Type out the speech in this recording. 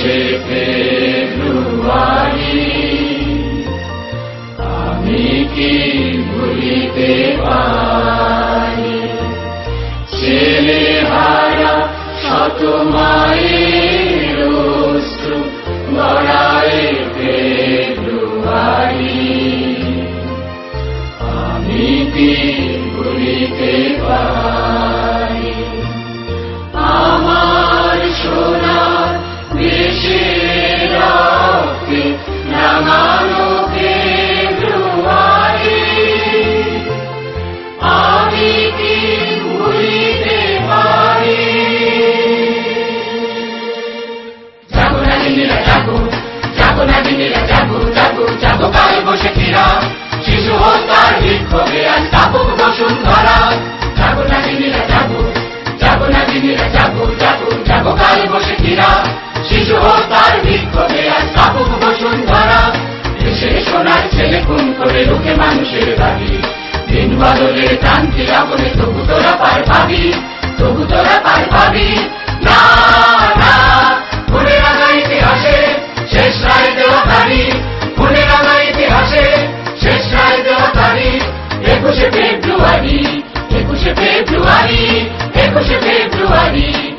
একুশে ফেব্রুয়ারি। আমি কি ভুলিতে পারি? ছেলে হারা শত মায়ের শিশু হত্যার বিক্ষোভে আজ তাপুক বসুন্ধরা। যাব না দিনেরা যাব। যাব না দিনেরা যাব যাব যাব। কাল বসে ফিরা। শিশু হত্যার বিক্ষোভে আজ তাপুক বসুন্ধরা। সোনার ছেলে খুন করে লোকে মানুষের দাবি দিন বদলের ক্রান্তি আগুনে তবু তোরা পার পাবি, তবু তোরা পার পাবি। না না মনে রাখা ইতিহাসে শেষ রায় দেওয়া তারিখ ভুলে রাখা ইতিহাসে শেষ রায় দেওয়া তারিখ একুশে ফেব্রুয়ারি একুশে ফেব্রুয়ারি একুশে ফেব্রুয়ারি।